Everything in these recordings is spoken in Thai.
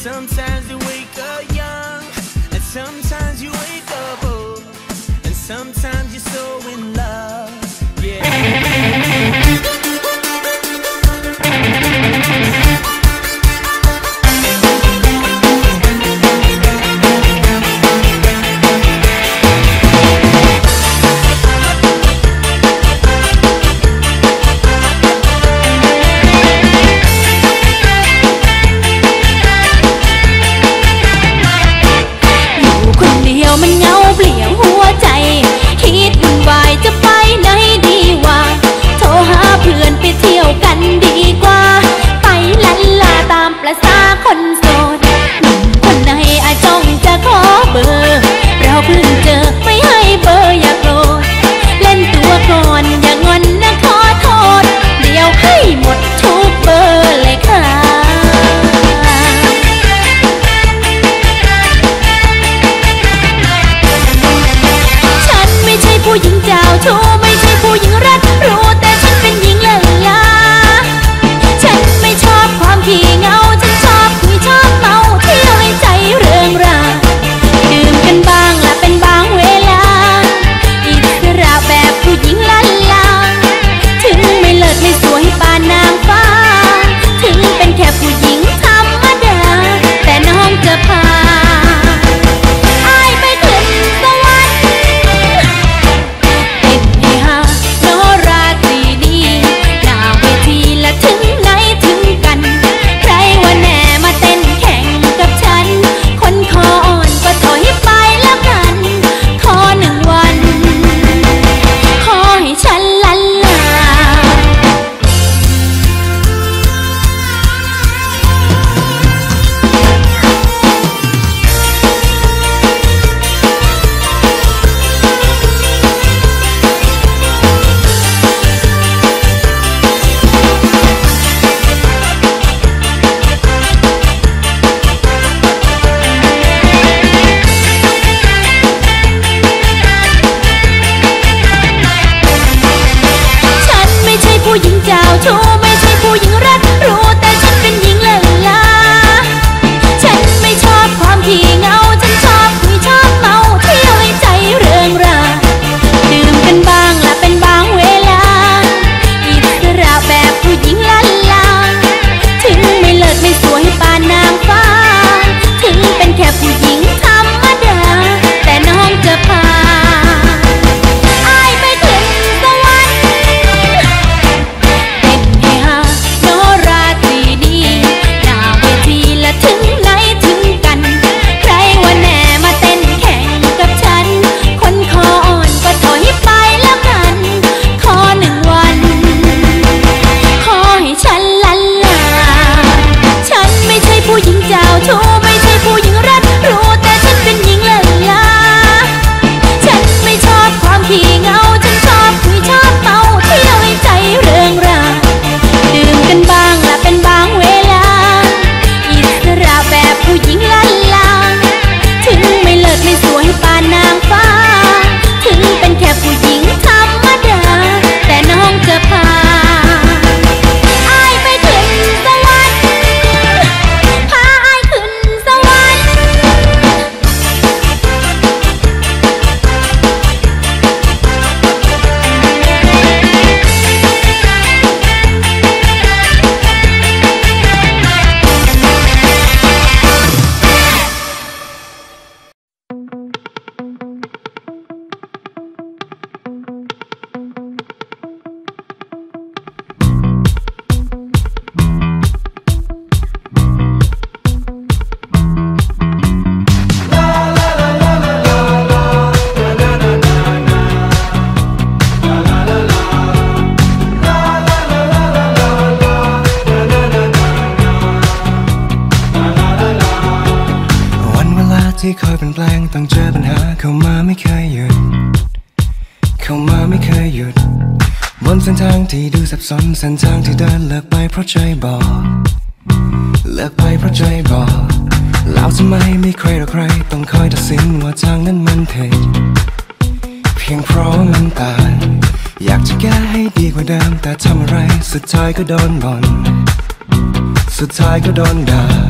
sometimes you wake up young, and sometimes ที่คอยเปลี่ยนแปลงต้องเจอปัญหาเข้ามาไม่เคยหยุด เข้ามาไม่เคยหยุด บนเส้นทางที่ดูสับสนเส้นทางที่เดินเลิกไปเพราะใจบอกเลิกไปเพราะใจบอกแล้วทำไมไม่ใครหรอใคร ต้องคอยตัดสินว่าทางนั้นมันผิดเพียงเพราะมันต่างอยากจะแก้ให้ดีกว่าเดิมแต่ทำอะไร สุดท้ายก็โดนบ่นสุดท้ายก็โดนด่า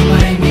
sway me